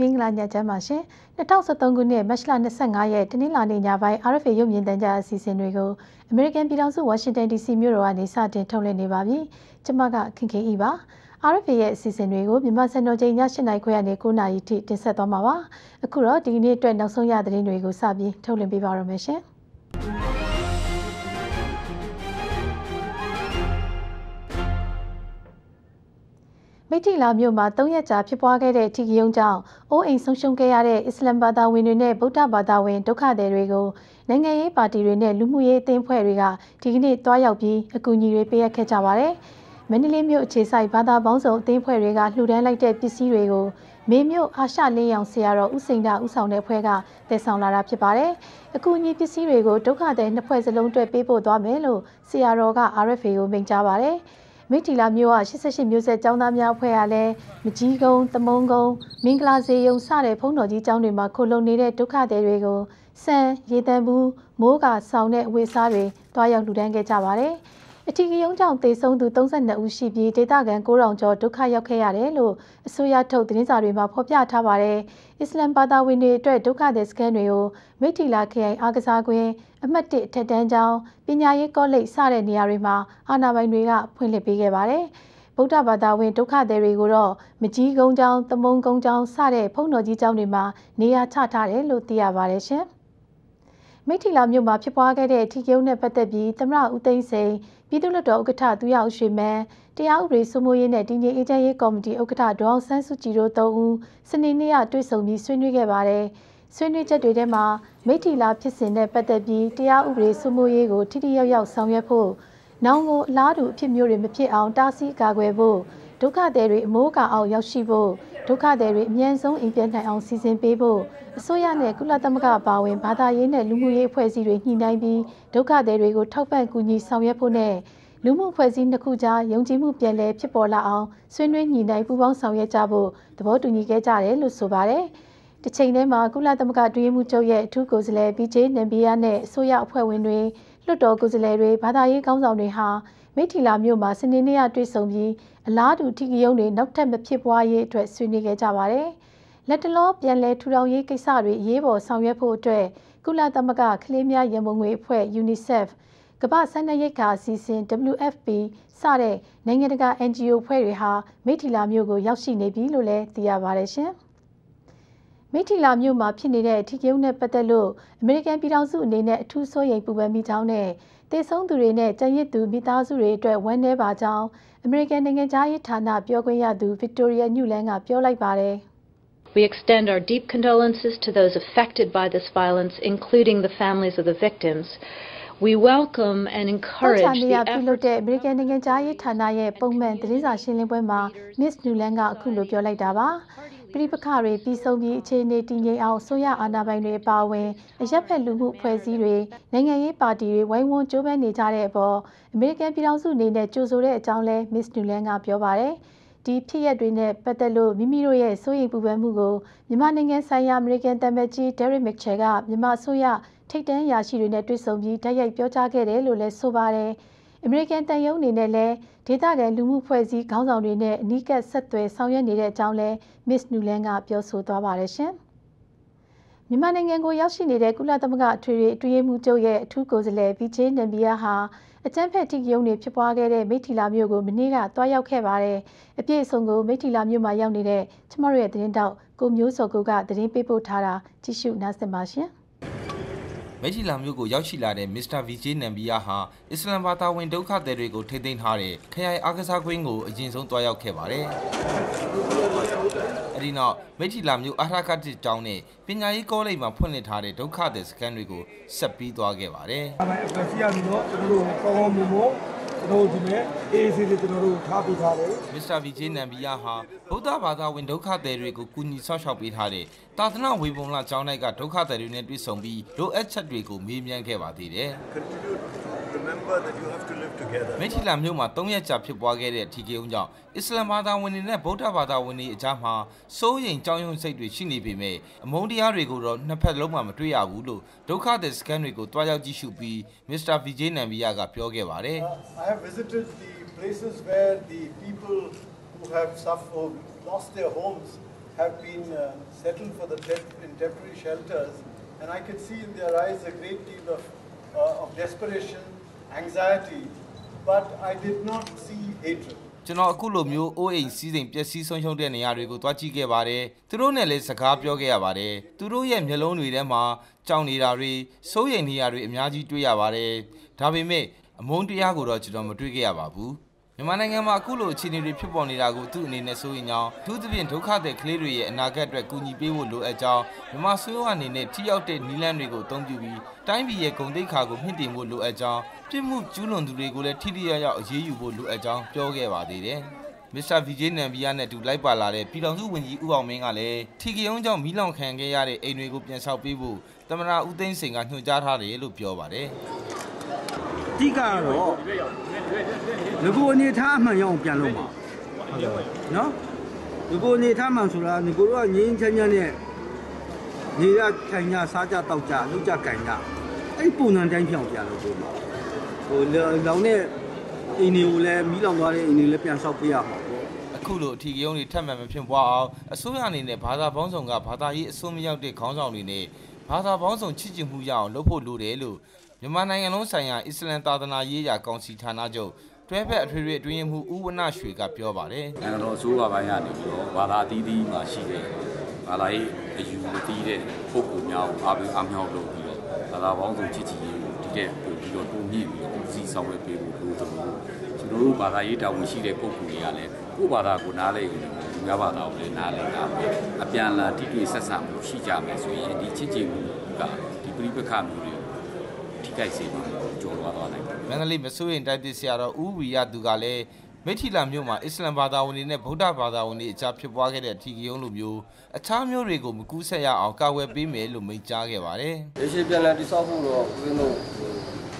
မင်္ဂလာညချမ်းပါရှင်2013ခုနှစ်မတ်လ25ရက်တနင်္လာနေ့ညပိုင်း RFA ရုပ်မြင်သံကြားအစီအစဉ်တွေကို American ပြည်ထောင်စု Washington DC မြို့တော်ကနေစတင်ထုတ်လွှင့်နေပါပြီကျွန်မကခင်ခင်ဤပါ RFA ရဲ့အစီအစဉ်တွေကိုမြန်မာစံတော်ချိန်ည7:00နာရီခွဲကနေ9:00နာရီထိတင်ဆက်သွားမှာပါအခုတော့ဒီနေ့အတွက်နောက်ဆုံးရသတင်းတွေကိုစပြီးထုတ်လွှင့်ပေးပါရမယ်ရှင် မိထီလာမြို့မှာ၃ရက်ကြာဖြစ်ပွားခဲ့တဲ့အထီးကယုံကြောင့်အိုးအိမ်ဆုံးရှုံးခဲ့ရတဲ့အစ္စလမ်ဘာသာဝင်တွေနဲ့ဗုဒ္ဓဘာသာဝင်ဒုက္ခသည်တွေကိုနိုင်ငံရေးပါတီတွေနဲ့လူမှုရေးအသင်းဖွဲ့တွေကဒီကနေ့တွားရောက်ပြီးအကူအညီတွေပေးအပ်ခဲ့ကြပါတယ်။မန္တလေးမြို့အခြေစိုက်ဘာသာပေါင်းစုံအသင်းဖွဲ့တွေကလှူဒန်းလိုက်တဲ့ပစ္စည်းတွေကိုမေမြို့အာရှလင်းရောင်ဆရာတော်ဦးစိန်ဒဦးဆောင်တဲ့ဖွဲ့ကတည်ဆောင်လာတာဖြစ်ပါတယ်။အကူအညီပစ္စည်းတွေကိုဒုက္ခသည်နှစ်ဖွဲ့စလုံးအတွက်ပေးပို့သွားမယ်လို့ဆရာတော်က RFA ကိုမိန့်ကြားပါတယ်။ မိထီလာမြို့က88မြို့ဆက်ကျောင်းသားများအဖွဲ့ကလည်းမကြီးကုန်းတမုံကုန်းမင်္ဂလာစေယုံစတဲ့ဖုံးတော်ကြီးကျောင်းတွေမှာခိုလုံနေတဲ့ဒုက္ခသည်တွေကိုစံရေတံဘူးမိုးကဆောင်တဲ့အဝေးစားတွေတွားရောက်လူတန်းခဲ့ကြပါတယ်။အထီးကယုံကြောင့်တေဆုံးသူ32ဦးရှိပြီးဒေသခံ9000ကျော်ဒုက္ခရောက်ခဲ့ရတယ်လို့အစိုးရထုတ်သတင်းစာတွေမှာဖော်ပြထားပါတယ်။အစ္စလမ်ဘာသာဝင်တွေအတွက်ဒုက္ခသည်စခန်းတွေကိုမိထီလာခရိုင်အားကစားကွင်း အမှတ်1ထက်တန်းကျောင်းပညာရေးကောလိပ်စတဲ့နေရာတွေမှာအာဏာပိုင်တွေကဖွင့်လှစ်ပေးခဲ့ပါတယ်။ဗုဒ္ဓဘာသာဝင်ဒုက္ခသည်တွေကိုတော့မကြီးကုန်းကျောင်း၊တမုံကုန်းကျောင်းစတဲ့ဖုံတော်ကြီးကျောင်းတွေမှာနေရာချထားတယ်လို့သိရပါတယ်ရှင်။မိထီလာမြို့မှာဖြစ်ပွားခဲ့တဲ့ထီကျုံနဲ့ပတ်သက်ပြီးသမရဦးသိန်းစိန်ပြည်သူ့လွှတ်တော်ဥက္ကဋ္ဌသူရအောင်ရွှေမန်းတရားဥပဒေစိုးမိုးရေးနဲ့တည်ငြိမ်အေးချမ်းရေးကော်မတီဥက္ကဋ္ဌဒေါအောင်ဆန်းစုကြည်တို့၃ဦးစနေနေ့ကတွေ့ဆုံပြီးဆွေးနွေးခဲ့ပါတယ်။ဆွေးနွေးချက်တွေထဲမှာ မိထီလာဖြစ်စဉ်နဲ့ပတ်သက်ပြီးတရားဥပဒေစိုးမိုးရေးကိုထိထိရောက်ရောက်ဆောင်ရွက်ဖို့နောင်ကိုအလားတူအဖြစ်မျိုးတွေမဖြစ်အောင်တားဆီးကာကွယ်ဖို့ဒုက္ခသည်တွေအမိုးအကာအောင်ရောက်ရှိဖို့ဒုက္ခသည်တွေအမြန်ဆုံးအိမ်ပြန်နိုင်အောင်စီစဉ်ပေးဖို့အစိုးရနဲ့ကုလသမဂ္ဂပါဝင်ဘာသာရေးနဲ့လူမှုရေးအဖွဲ့အစည်းတွေညှိနှိုင်းပြီးဒုက္ခသည်တွေကိုထောက်ပံ့ကူညီဆောင်ရွက်ဖို့နဲ့လူမှုဖွဲ့စည်းနှစ်ခုကြားယုံကြည်မှုပြန်လည်ဖြစ်ပေါ်လာအောင်ဆွေးနွေးညှိနှိုင်းပူးပေါင်းဆောင်ရွက်ကြဖို့သဘောတူညီခဲ့ကြတယ်လို့ဆိုပါတယ်။ တစ်ချိန်တည်းမှာကုလသမဂ္ဂတွင်းမှုချုပ်ရဲ့အထူးကိုယ်စားလှယ် BJ နမ်ဘီယာနဲ့အစိုးရအဖွဲ့ဝင်တွေလွှတ်တော်ကိုယ်စားလှယ်တွေဘာသာရေးကောင်းဆောင်တွေဟာမိထီလာမြို့မှာစနေနေ့ကတွေ့ဆုံပြီးအလားတူထိကယုံတွေနောက်ထပ်မဖြစ်ပွားရေးအတွက်ဆွေးနွေးခဲ့ကြပါတယ်။လက်တလောပြန်လည်ထူထောင်ရေးကိစ္စတွေအရေးပေါ်ဆောင်ရွက်ဖို့အတွက်ကုလသမဂ္ဂကလေးများရန်ပုံငွေအဖွဲ့ UNICEF ကမ္ဘာဆန္ဒရိတ်ခါအစီအစဉ် WFP စတဲ့နိုင်ငံတကာ NGO အဖွဲ့တွေဟာမိထီလာမြို့ကိုရောက်ရှိနေပြီလို့လည်းသိရပါတယ်ရှင်။ မိထီလာမြို့မှာဖြစ်နေတဲ့အထီးကျုံနဲ့ပတ်သက်လို့အမေရိကန်ပြည်ထောင်စုအနေနဲ့အထူးစိုးရိမ်ပူပန်မိကြောင်းနဲ့တည်ဆုံးသူတွေနဲ့ကြံရစ်သူမိသားစုတွေအတွက်ဝမ်းနည်းပါကြောင်းအမေရိကန်နိုင်ငံသားရေးဌာနပြောခွင့်ရသူဗစ်တိုရီယာညူလန်ကပြောလိုက်ပါတယ် We extend our deep condolences to those affected by this violence, including the families of the victims. We welcome and encourage the effort ပြုလုပ်တဲ့အမေရိကန်နိုင်ငံသားရေးဌာနရဲ့ပုံမှန်သတင်းစာရှင်းလင်းပွဲမှာ Miss Newland ကအခုလိုပြောလိုက်တာပါ။ ပြည်ပခါတွေပြီးဆုံးပြီးအခြေအနေတည်ငြိမ်အောင်ဆိုရအာဏာပိုင်တွေပါဝင်အရက်ဖက်လူမှုဖွဲ့စည်းတွေနိုင်ငံရေးပါတီတွေဝိုင်းဝန်းကြိုးပမ်းနေကြတဲ့အပေါ်အမေရိကန်ပြည်ထောင်စုအနေနဲ့ကြိုဆိုတဲ့အကြောင်းလဲ Miss Newland ကပြောပါတယ်ဒီဖြစ်ရပ်တွေနဲ့ပတ်သက်လို့မိမိတို့ရဲ့စိုးရိမ်ပူပန်မှုကိုမြန်မာနိုင်ငံဆိုင်ရာအမေရိကန်တမန်ကြီး Derek Mitchell ကမြန်မာအစိုးရထိပ်တန်းရာရှိတွေနဲ့တွေ့ဆုံပြီးတိုက်ရိုက်ပြောကြားခဲ့တယ်လို့လည်းဆိုပါတယ်။ အမေရိကန်တန်ယုံအနေနဲ့လည်းဒေသခံလူမှုဖွဲ့စည်းခေါင်းဆောင်တွေနဲ့အနီးကပ်ဆက်သွယ်ဆောင်ရွက်နေတဲ့အကြောင်းလည်း Miss Newland ကပြောဆိုသွားပါတယ်ရှင်။မြန်မာနိုင်ငံကိုရောက်ရှိနေတဲ့ကုလသမဂ္ဂအထွေထွေအတွင်းရေးမှူးချုပ်ရဲ့အထူးကိုယ်စားလှယ် VJ နမ်ဘီယာဟာအကြမ်းဖက်ထိကယုံတွေဖြစ်ပွားခဲ့တဲ့မိထီလာမြို့ကိုမနေ့ကတွားရောက်ခဲ့ပါတယ်။အပြည့်အစုံကိုမိထီလာမြို့မှာရောက်နေတဲ့ကျမတို့ရဲ့သတင်းတောက်ကိုမျိုးစော်ကိုကသတင်းပေးပို့ထားတာကြည့်ရှုနားဆင်ပါရှင်။ မိထီလာမြို့ကိုရောက်ရှိလာတဲ့မစ္စတာဗီဂျေနမ်ဘီယာဟာအစ္စလမ်ဘာသာဝင်ဒုက္ခသည်တွေကိုထိသိမ်းထားတဲ့ခရိုင်အားကစားကွင်းကိုအရင်ဆုံးတွားရောက်ခဲ့ပါတယ်။အဲဒီနောက်မိထီလာမြို့အာရကတိတောင်းနဲ့ပညာရေးကောလိပ်မှာဖွင့်လှစ်ထားတဲ့ဒုက္ခသည်စခန်းတွေကိုဆက်ပြီးသွားခဲ့ပါတယ်။အဲဒါရှိရပြီးတော့ကျွန်တော်တို့ကောင်းကောင်းမွန်မွန် ကျွန်တော်တို့ဒီမဲ့အေးအေးဆေးဆေးကျွန်တော်တို့ထားပေးထားတယ်မစ္စတာဗီဂျေနမ်ဘီယာဟာဗုဒ္ဓဘာသာဝင်ဒုက္ခသည်တွေကိုကူညီဆောက်ရှောက်ပေးထားတဲ့တာသနာဝေပုံလကျောင်းတိုက်ကဒုက္ခသည်တွေနဲ့တွေ့ဆုံပြီးလိုအပ်ချက်တွေကိုမေးမြန်းခဲ့ပါသေးတယ် remember that you have to live together မိထီလာမြို့မှာ၃ရက်ကြာဖြစ်ပွားခဲ့တဲ့ထီကေုံကြောင့်အစ္စလာမ်ဘာသာဝင်တွေနဲ့ဗုဒ္ဓဘာသာဝင်တွေအကြားမှာစိုးရိမ်ကြောင်းရွံ့စိတ်တွေရှိနေပေမဲ့အမုန်းတရားတွေကိုတော့နှစ်ဖက်လုံးမှာမတွေ့ရဘူးလို့ဒုက္ခသည်စခန်းတွေကိုတွားရောက်ကြည့်ရှုပြီးမစ္စတာဗီဂျေနမ်ဘီယာကပြောခဲ့ပါတယ် I have visited the places where the people who have suffered lost their homes have been uh, settled for the temp- in temporary shelters, and I could see in their eyes a great deal of, uh, of desperation, anxiety, but I did not see hatred. ကျွန်တော်အခုလိုမျိုးအိုးအိမ်စီးစိမ်ပျက်စီးဆုံးရှုံးတဲ့နေရာတွေကိုတွားကြည့်ခဲ့ပါတယ်သူတို့နဲ့လည်းစကားပြောခဲ့ရပါတယ်သူတို့ရဲ့မျက်လုံးတွေထဲမှာကြောင်နေတာတွေစိုးရိမ်နေရတွေအများကြီးတွေ့ရပါတယ်ဒါပေမဲ့အမုန်းတရားကိုတော့ကျွန်တော်မတွေ့ခဲ့ရပါဘူး မြန်မာနိုင်ငံမှာအခုလိုအခြေအနေတွေဖြစ်ပေါ်နေတာကိုသူ့အနေနဲ့စိုးရိမ်ကြောင်းသူသဖြင့်ဒုက္ခတဲ့ကလေးတွေရဲ့အနာဂတ်အတွက်ကူညီပေးဖို့လိုအပ်ကြောင်းမြန်မာဆွေးနွေးအနေနဲ့ထိရောက်တဲ့နည်းလမ်းတွေကိုအသုံးပြုပြီးတိုင်းပြည်ရဲ့ဂုဏ်သိက္ခာကိုမြင့်တင်ဖို့လိုအပ်ကြောင်းပြစ်မှုကျူးလွန်သူတွေကိုလည်းထိထိရောက်ရောက်အရေးယူဖို့လိုအပ်ကြောင်းပြောခဲ့ပါသေးတယ်။မစ္စတာဗီဂျေနန်ဘီယာနဲ့အတူလိုက်ပါလာတဲ့ပြည်တော်စုဝန်ကြီးဦးအောင်မင်းကလည်းထီကယုံကြောင့်မီးလောင်ခံခဲ့ရတဲ့အိမ်တွေကိုပြန်ဆောက်ပေးဖို့တမနာဦးသိန်းစိန်ကညွှန်ကြားထားတယ်လို့ပြောပါတယ်အဓိကကတော့ ငကိုအနေထားအမှန်ရအောင်ပြန်လုပ်ပါနော်ငကိုအနေထားမှန်ဆိုတာငကိုတို့ကငင်းချမ်းချမ်းနဲ့နေရထိုင်ကြစားကြတောက်ကြလုပ်ကြကြင်ကြအဲ့ပုံစံတိုင်းပြောင်းပြန်လုပ်ဖို့မှာဟိုလောင်တဲ့အိမ်တွေကိုလည်းမီးလောင်သွားတဲ့အိမ်တွေလည်းပြန်ဆောက်ပေးရမှာပေါ့။အခုလိုအထီကယုံတွေထပ်မံမဖြစ်ပွားအောင်အစိုးရအနေနဲ့ဘာသာပေါင်းစုံကဘာသာရေးအစွန်းမရောက်တဲ့ခေါင်းဆောင်တွေနဲ့ဘာသာပေါင်းစုံချစ်ကြည်မှုရအောင်လုပ်ဖို့လိုတယ်လို့မြန်မာနိုင်ငံလုံးဆိုင်ရာအစ္စလမ်သာသနာရေးရာကောင်စီဌာနချုပ် တွဲဖက်အထွေထွေအတွင်းရေးမှူးဦးဝနရွှေကပြောပါတယ်။နိုင်ငံတော်အစိုးရပိုင်းကနေပြီးတော့ဘာသာအသီးသီးမှာရှိတဲ့ဘာသာရေးအယူမသိတဲ့ပုဂ္ဂိုလ်များကိုအားပေးအားမြောက်လုပ်ပြီးတော့ဘာသာပေါင်းစုံချစ်ချစ်ရေးကိုဒီတဲ့ပို့ပြီးတော့တိုးမြင့်ပြီးတော့ဦးစီးဆောင်ရွက်ပေးဖို့လိုသလိုကျွန်တော်တို့ဘာသာရေးတာဝန်ရှိတဲ့ပုဂ္ဂိုလ်တွေကလည်းကိုယ့်ဘာသာကိုနားလည်ရင်လူများဘာသာကိုလည်းနားလည်တာပဲအပြန်အလှန်တိတိဆက်ဆံမှုရှိကြမယ်ဆိုရင်ဒီချစ်ကြည်မှုကဒီပြိပခါမျိုးတွေကိုထိခိုက်စေမှာကြော်လွားသွားနိုင်တယ် မန္တလေးမစိုးရင်တိုက်ပစ်ဆရာတော်ဦးဝီရသူကလည်းမိထီလာမြို့မှာအစ္စလမ်ဘာသာဝင်တွေနဲ့ဗုဒ္ဓဘာသာဝင်တွေအကြားဖြစ်ပွားခဲ့တဲ့အထီးကယုံလိုမျိုးအခြားမျိုးတွေကိုမကူးဆက်ရအောင်ကာကွယ်ပေးမယ်လို့မိန့်ကြားခဲ့ပါတယ်။ရေရှည်ပြန်လည်တိစောက်ဖို့တော့ဦးဇင်းတို့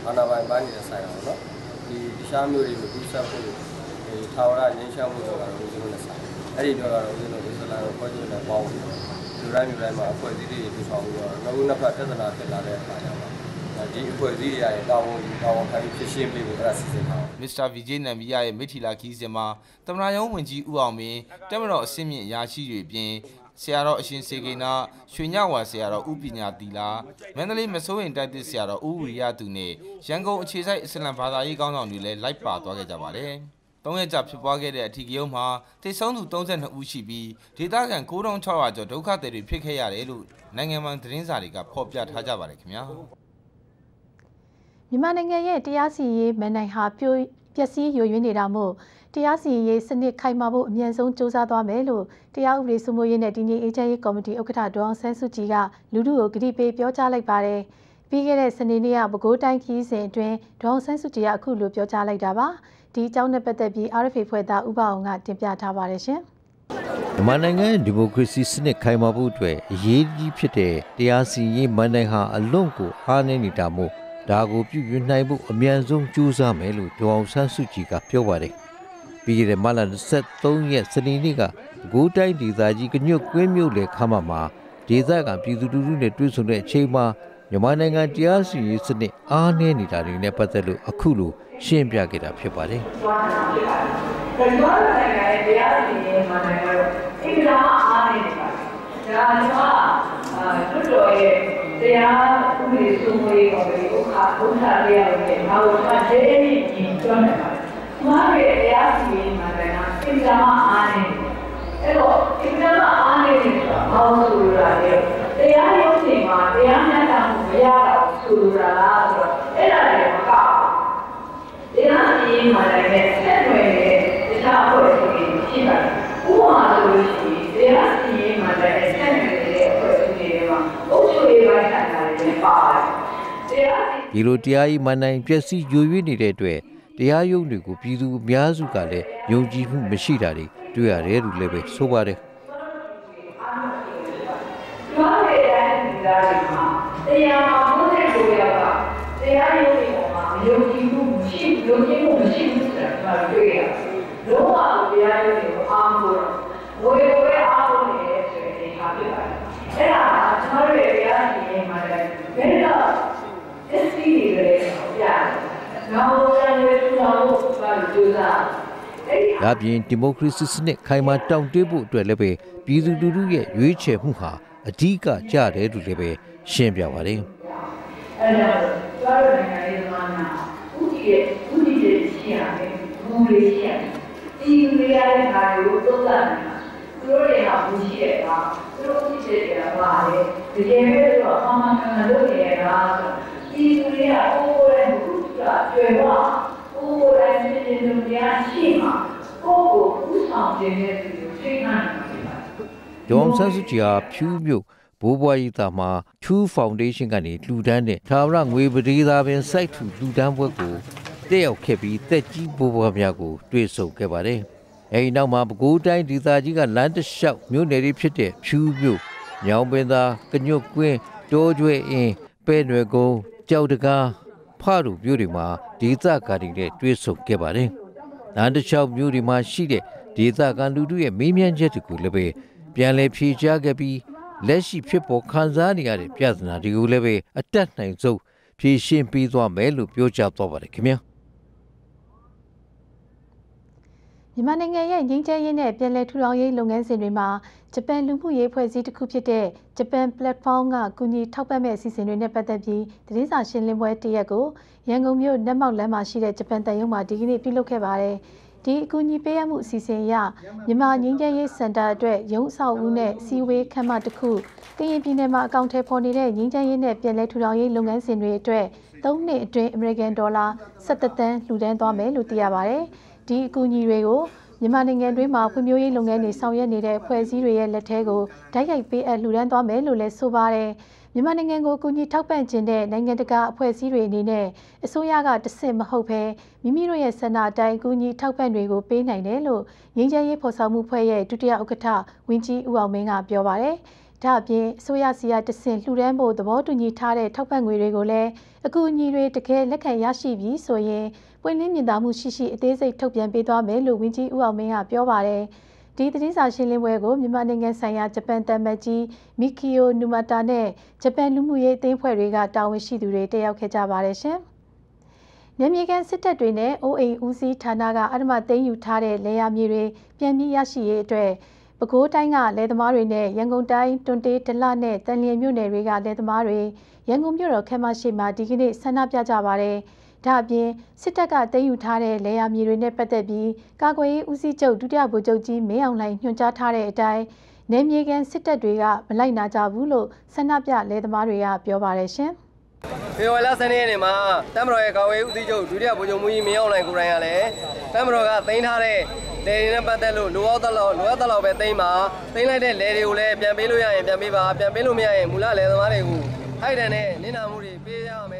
အာနာပိုင်ပိုင်းနေတဲ့ဆိုင်အောင်နော်။ဒီတခြားမျိုးတွေမကူးဆက်ဖို့ဒီထာဝရငြိမ်းချမ်းမှုတော့ကတော့ဦးဇင်းတို့နဲ့ဆိုင်။အဲ့ဒီတော့ကတော့ဦးဇင်းတို့ဒီဆလာကိုဖွဲ့ခြင်းနဲ့ပေါင်းပြီးလူတိုင်းလူတိုင်းမှာအဖွဲ့အစည်းတွေတည်ဆောက်ပြီးတော့ငါတို့နှစ်ဖက်ပြဿနာဖြစ်လာတဲ့အပိုင်းပါ ဒီအဖွဲ့အစည်းတွေရရင်တာဝန်ယူတာဝန်ခံပြီးဖြစ်ရှင်းပေးဖို့အဲ့ဒါစီစဉ်ထားအောင်မစ္စတာဗီဂျေနန်ဘီယာရဲ့မိထီလာခီးစဉ်မှာတမနာယုံဝင်ကြီးဦးအောင်မင်းတက်မတော်အစင်းမြင့်အရာရှိတွေအပြင်ဆရာတော်အရှင်စေကိနာရွှေညဝါဆရာတော်ဥပညာတီလာမန္တလေးမစိုးရင်တိုက်ပစ်ဆရာတော်ဦးဝီရသူနဲ့ရန်ကုန်အခြေစိုက်အစ္စလမ်ဘာသာရေးကောင်းဆောင်တွေလည်းလိုက်ပါသွားခဲ့ကြပါတယ်။သုံးရက်ကြာဖြစ်ပွားခဲ့တဲ့အထီကယုံမှာတိတ်ဆုံးသူ32ဦးရှိပြီးဒေသခံ9600ကျော်ဒုက္ခသည်တွေဖြစ်ခဲ့ရတယ်လို့နိုင်ငံမှသတင်းစာတွေကဖော်ပြထားကြပါတယ်ခင်ဗျာ။ မြန်မာနိုင်ငံရဲ့တရားစီရင်ရေးမန်နိုင်ဟာပြိုပျက်စီးယိုယွင်းနေတာမို့တရားစီရင်ရေးစနစ်ခိုင်မာဖို့အမြန်ဆုံးစ조사သွားမယ်လို့တရားဥပဒေစိုးမိုးရေးနဲ့တည်ငြိမ်အေးချမ်းရေးကော်မတီဥက္ကဋ္ဌဒေါအောင်ဆန်းစုကြည်ကလူထုကိုကတိပေးပြောကြားလိုက်ပါတယ်။ပြီးခဲ့တဲ့စနေနေ့ကပဲခူးတိုင်းခီးစဉ်အတွင်းဒေါအောင်ဆန်းစုကြည်ကအခုလိုပြောကြားလိုက်တာပါ။ဒီအကြောင်းနဲ့ပတ်သက်ပြီး RFA ဖွဲ့သားဥပအောင်ကတင်ပြထားပါတယ်ရှင်။မြန်မာနိုင်ငံရဲ့ဒီမိုကရေစီစနစ်ခိုင်မာဖို့အတွက်အရေးကြီးဖြစ်တဲ့တရားစီရင်ရေးမန်နိုင်ဟာအလွန်ကိုအားနည်းနေတာမို့ ဒါကိုပြုပြင်နိုင်ဖို့အမြန်ဆုံးကြိုးစားမယ်လို့ဒေါအောင်ဆန်းစုကြည်ကပြောပါတယ်။ပြီးခဲ့တဲ့မလ23ရက်စနေနေ့ကပဲခူးတိုင်းဒေသကြီးကညွတ်ကွင်းမြို့လေခမ်းမမှာဒေသကပြည်သူလူထုနဲ့တွေ့ဆုံတဲ့အချိန်မှာမြန်မာနိုင်ငံတရားစီရင်ရေးစနစ်အားနည်းနေတာတွေနဲ့ပတ်သက်လို့အခုလိုရှင်းပြခဲ့တာဖြစ်ပါတယ်။သွားတာဖြစ်ပါတယ်။ဒါကြောင့်နိုင်ငံရဲ့တရားစီရင်ရေးမှာနိုင်ငံတော့အင်္ဂလာအားနေနေပါတယ်။ဒါကအာတွတ်တော်ရဲ့ တရားဥပဒေစိုးမိုးရေးကော်မတီဥက္ကဋ္ဌဥက္ကဋ္ဌလေးရောက်နေငါ့ကိုမှဒဲနေရင်ပြောနေပါတယ်။မားရဲ့တရားစီရင်ရေးမှာနိုင်ငံအင်္ဂလာအားနေနေအဲ့တော့အင်္ဂလာအားနေနေဆိုတာဘာလို့ဆိုရလဲတရားရုံးချိန်မှာတရားမျှတမှုမရတော့ဆိုလိုတာလားဆိုတော့အဲ့ဒါလည်းမကောက်ဘူးတရားစီရင်မှာလည်းဆက်နွယ်တဲ့တခြားအဖွဲ့အစည်းတွေရှိပါတယ်။ဥပမာဆိုလို့ရှိရင်တရားစီရင်မှာလည်းဆက်နွယ်တဲ့အဖွဲ့အစည်းတွေမှာအုပ်ချုပ်ရေးပိုင်းဆိုင်ရာတွေလည်းပါတယ်။တရားစီ ဒီလိုတရားရေးမန်နိုင်ပျက်စီးယိုယွင်းနေတဲ့အတွက်တရားရုံးတွေကိုပြည်သူအများစုကလည်းယုံကြည်မှုမရှိတာတွေတွေ့ရတယ်လို့လည်းပဲဆိုပါတယ်ကျွမ်းတဲ့တိုင်းဒီသားတွေမှာတရားမှာဘုရားကိုရပါတရားရုံးတွေမှာမယုံကြည်မှုမရှိယုံကြည်မှုမရှိဘူးဆိုတာကျွန်တော်တွေ့ရတယ်။လုံးဝတရားရုံးတွေကိုအားကိုးတော့ဝေဝေအားကိုးနေတယ်ဆိုရင်ဒီဟာဖြစ်ပါတယ်။အဲ့ဒါကျွန်တော်တို့ရဲ့တရားစီရင်မှာလည်းဘယ်တော့ အစ်စီတွေလည်းကြားတယ်။နောက်ရံရွေးထူအောင်ပါလို့ကြိုးစား။အဲ့ဒီ။ဒါပြင်ဒီမိုကရေစီစနစ်ခိုင်မာတောင့်တဖို့အတွက်လည်းပဲပြည်သူလူထုရဲ့ရွေးချယ်မှုဟာအဓိကကြတယ်လို့လည်းပဲရှင်းပြပါတယ်။အဲဒါကြောင့်ကျွန်တော်တို့နိုင်ငံရေးသမားများဥတီရဲ့ဥတီရဲ့ရှိရတယ်ဘူလေးရှိရတယ်ဒီလူရတဲ့ခါကိုသုံးသပ်နေတာသူတို့တွေကဘူးရှိရတာသူတို့ဥတီတွေကပါလေတကယ်ပဲတော့အမှန်ကန်ကန်လုပ်နေရတာ ဒီလူတွေကကိုယ်ကိုယ်ရဲ့ဘူးကကျွယ်ဝကိုယ်ကိုယ်ရဲ့စိတ်ဉာဏ်တရားရှိမှာကိုယ့်ကိုဥဆောင်ခြင်းနဲ့သူကိုသိနိုင်မှာဖြစ်ပါတယ်ဒေါမ်ဆန်းစုကြည်ဟာဖြူးမြို့ဘိုးဘွားရီသားမှာဖြူးဖောင်ဒေးရှင်းကနေလှူဒန်းတဲ့သာဝရငွေပဒေသာပင်စိုက်ထူလှူဒန်းပွဲကိုတက်ရောက်ခဲ့ပြီးတက်ကြီးဘိုးဘွားများကိုတွေ့ဆုံခဲ့ပါတယ်။အဲဒီနောက်မှာပဲခူးတိုင်းဒေသကြီးကလမ်းတစ်လျှောက်မြို့နယ်တွေဖြစ်တဲ့ဖြူးမြို့ညောင်ပင်သာကညွတ်ကွင်းတိုးကျွဲအင်းပဲ့နွယ်ကုန်း ကြောက်တကားဖားတို့မြို့တွေမှာဒေသကာတွေနဲ့တွေ့ဆုံခဲ့ပါတယ်။လမ်းတစ်လျှောက်မြို့တွေမှာရှိတဲ့ဒေသခံလူထုရဲ့မေးမြန်းချက်တွေကိုလည်းပဲပြန်လည်ဖြေကြားခဲ့ပြီးလက်ရှိဖြစ်ပေါ်ခံစားနေရတဲ့ပြဿနာတွေကိုလည်းပဲအတက်နိုင်ဆုံးဖြေရှင်းပေးသွားမယ်လို့ပြောကြားသွားပါတယ်ခင်ဗျာ မြန်မာနိုင်ငံရဲ့ငြိမ်းချမ်းရေးနဲ့ပြည်လည်ထူထောင်ရေးလုပ်ငန်းစဉ်တွေမှာဂျပန်လူမှုရေးဖွဲ့စည်းတစ်ခုဖြစ်တဲ့ဂျပန် platform ကကူညီထောက်ပံ့မဲ့အစီအစဉ်တွေနဲ့ပတ်သက်ပြီးသတင်းစာရှင်းလင်းပွဲတစ်ရက်ကိုရန်ကုန်မြို့နက်မောက်လမ်းမှာရှိတဲ့ဂျပန်တန်ရုံးမှာဒီကနေ့ပြုလုပ်ခဲ့ပါတယ်။ဒီအကူအညီပေးရမှုအစီအစဉ်အရမြန်မာငြိမ်းချမ်းရေးစင်တာအတွက်ရုံးအဆောက်အဦနဲ့စီဝေးခမ်းမတစ်ခုကရင်ပြည်နယ်မှာအကောင့်ထဲပေါ်နေတဲ့ငြိမ်းချမ်းရေးနဲ့ပြည်လည်ထူထောင်ရေးလုပ်ငန်းစဉ်တွေအတွက်၃နှစ်အတွင်းအမေရိကန်ဒေါ်လာ17သန်းလှူဒန်းသွားမယ်လို့သိရပါတယ်။ ဒီအကူအညီတွေကိုမြန်မာနိုင်ငံတွင်းမှာဖွံ့ဖြိုးရေးလုပ်ငန်းတွေဆောင်ရွက်နေတဲ့အဖွဲ့အစည်းတွေရဲ့လက်ထဲကိုဓာတ်ရိုက်ပေးအပ်လှူဒန်းသွားမယ်လို့လည်းဆိုပါတယ်။မြန်မာနိုင်ငံကိုကူညီထောက်ပံ့ခြင်းတဲ့နိုင်ငံတကာအဖွဲ့အစည်းတွေအနေနဲ့အစိုးရကတဆင့်မဟုတ်ဘဲမိမိတို့ရဲ့ဆန္ဒအတိုင်းကူညီထောက်ပံ့တွေကိုပေးနိုင်တယ်လို့ငင်းချမ်းရေးဖော်ဆောင်မှုဖွဲ့ရဲ့ဒုတိယဥက္ကဋ္ဌဝင်းကြီးဦးအောင်မင်းကပြောပါတယ်။ဒါအပြင်အစိုးရစီကတဆင့်လှူဒန်းဖို့သဘောတူညီထားတဲ့ထောက်ပံ့ငွေတွေကိုလည်းအကူအညီတွေတကယ်လက်ခံရရှိပြီဆိုရင် ပွင့်လင်းမြင်သာမှုရှိရှိအသေးစိတ်ထုတ်ပြန်ပေးသွားမယ်လို့ဝင်းကြီးဦးအောင်မင်းကပြောပါတယ်။ဒီသတင်းစာရှင်းလင်းပွဲကိုမြန်မာနိုင်ငံဆိုင်ရာဂျပန်တမန်ကြီးမီကီယိုနူမာတာနဲ့ဂျပန်လူမှုရေးအသင်းဖွဲ့တွေကတာဝန်ရှိသူတွေတက်ရောက်ခဲ့ကြပါတယ်ရှင်။နေမြေကန်စစ်တပ်တွေနဲ့အိုးအိမ်ဦးစီးဌာနကအဓမ္မသိမ်းယူထားတဲ့လေယာမြေတွေပြန်ပြီးရရှိရေးအတွက်ပဲခူးတိုင်းကလယ်သမားတွေနဲ့ရန်ကုန်တိုင်းတွန်တေးဒလနဲ့တန်လျင်မြို့နယ်တွေကလယ်သမားတွေရန်ကုန်မြို့တော်ခမ်းမရှိမှာဒီကနေ့ဆန္ဒပြကြပါတယ်။ ဒါအပြင်စစ်တပ်ကသိမ်းယူထားတဲ့လေယာမြေတွေနဲ့ပတ်သက်ပြီးကာကွယ်ရေးဦးစီးချုပ်ဒုတိယဗိုလ်ချုပ်ကြီးမင်းအောင်လှိုင်ညွှန်ကြားထားတဲ့အတိုင်းနေမြေကန်စစ်တပ်တွေကမလိုက်နာကြဘူးလို့ဆန္ဒပြလယ်သမားတွေကပြောပါတယ်ရှင်။ဖေဖော်ဝါရီလ10ရက်နေ့မှာတမတော်ရဲ့ကာဝေးဦးစီးချုပ်ဒုတိယဗိုလ်ချုပ်မူကြီးမင်းအောင်လှိုင်ကိုယ်တိုင်ကလည်းတမတော်ကသိမ်းထားတဲ့လယ်တွေနဲ့ပတ်သက်လို့လိုအပ်သလောက်လိုအပ်သလောက်ပဲသိမ်းပါသိမ်းလိုက်တဲ့လယ်တွေကိုလည်းပြန်ပေးလို့ရရင်ပြန်ပေးပါပြန်ပေးလို့မရရင်မူလလယ်သမားတွေကိုထိုက်တန်တဲ့နင့်နာမှုတွေပေးရမယ်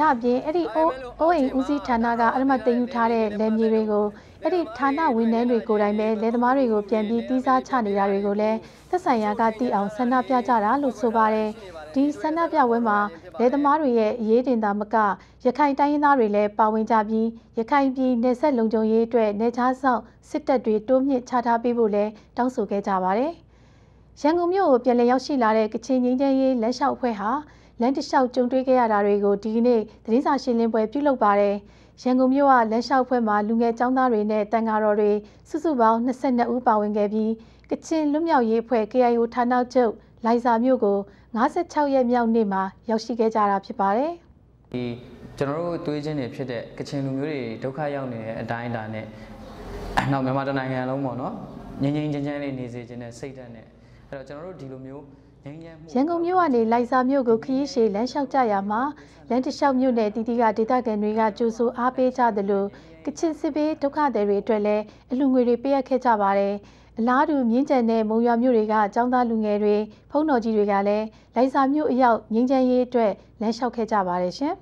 ဒါအပြင်အဲ့ဒီအိုးအိုးအိမ်ဦးစီးဌာနကအရမတ်သိမ်းယူထားတဲ့လယ်မြေတွေကိုအဲ့ဒီဌာနဝန်ထမ်းတွေကိုယ်တိုင်ပဲလယ်သမားတွေကိုပြန်ပြီးတီးစားချနေတာတွေကိုလည်းသက်ဆိုင်ရာကတည်အောင်ဆန္ဒပြကြတာလို့ဆိုပါတယ်ဒီဆန္ဒပြပွဲမှာလယ်သမားတွေရဲ့အရေးတင်တာမကရခိုင်တိုင်းရင်းသားတွေလည်းပါဝင်ကြပြီးရခိုင်ပြည်နယ်ဆက်လုံခြုံရေးအတွက်နေချားဆောင်စစ်တပ်တွေတိုးမြင့်ချထားပေးဖို့လည်းတောင်းဆိုခဲ့ကြပါတယ်ရန်ကုန်မြို့ကိုပြန်လည်ရောက်ရှိလာတဲ့ကချင်ငင်းချမ်းရေးလက်လျှောက်အဖွဲ့ဟာ လမ်းတစ်လျှောက်ကြုံတွေ့ခဲ့ရတာတွေကိုဒီကနေ့သတင်းစာရှင်းလင်းပွဲပြုလုပ်ပါတယ်။ရန်ကုန်မြို့ကလမ်းလျှောက်ဖွဲ့မှာလူငယ်ចောင်းသားတွေနဲ့တန်ဃာတော်တွေစုစုပေါင်း22ဦးပါဝင်ခဲ့ပြီးကချင်လွတ်မြောက်ရေးအဖွဲ့ KIO ဌာနချုပ်လိုင်ဇာမြို့ကို56ရက်မြောက်နေ့မှာရောက်ရှိခဲ့ကြတာဖြစ်ပါတယ်။ဒီကျွန်တော်တို့တွေးချင်းတွေဖြစ်တဲ့ကချင်လူမျိုးတွေဒုက္ခရောက်နေတဲ့အတိုင်းအတာနဲ့နောက်မြန်မာတိုင်းနိုင်ငံလုံးပေါ့နော်ငြိမ်းငြိမ်းချမ်းချမ်းလေးနေစေခြင်းနဲ့စိတ်ဓာတ်နဲ့အဲ့တော့ကျွန်တော်တို့ဒီလိုမျိုးငြိမ်းချမ်းမှု ရန်ကုန်မြို့ကနေလိုက်စာမြို့ကိုခရီးရှည်လမ်းလျှောက်ကြရမှာလမ်းတစ်လျှောက်မြို့နယ်တီတီကဒေသခံတွေကကြိုးဆိုအားပေးကြသလိုကချင်စစ်ဘေးဒုက္ခသည်တွေအတွက်လည်းအလှငွေတွေပေးအပ်ခဲ့ကြပါတယ်အလားတူမြင်းကြံတဲ့မုံရွာမြို့တွေကចောင်းသားလူငယ်တွေဖုံးတော်ကြီးတွေကလည်းလိုက်စာမြို့အရောက်ငင်းချမ်းရေးအတွက်လမ်းလျှောက်ခဲ့ကြပါတယ်ရှင်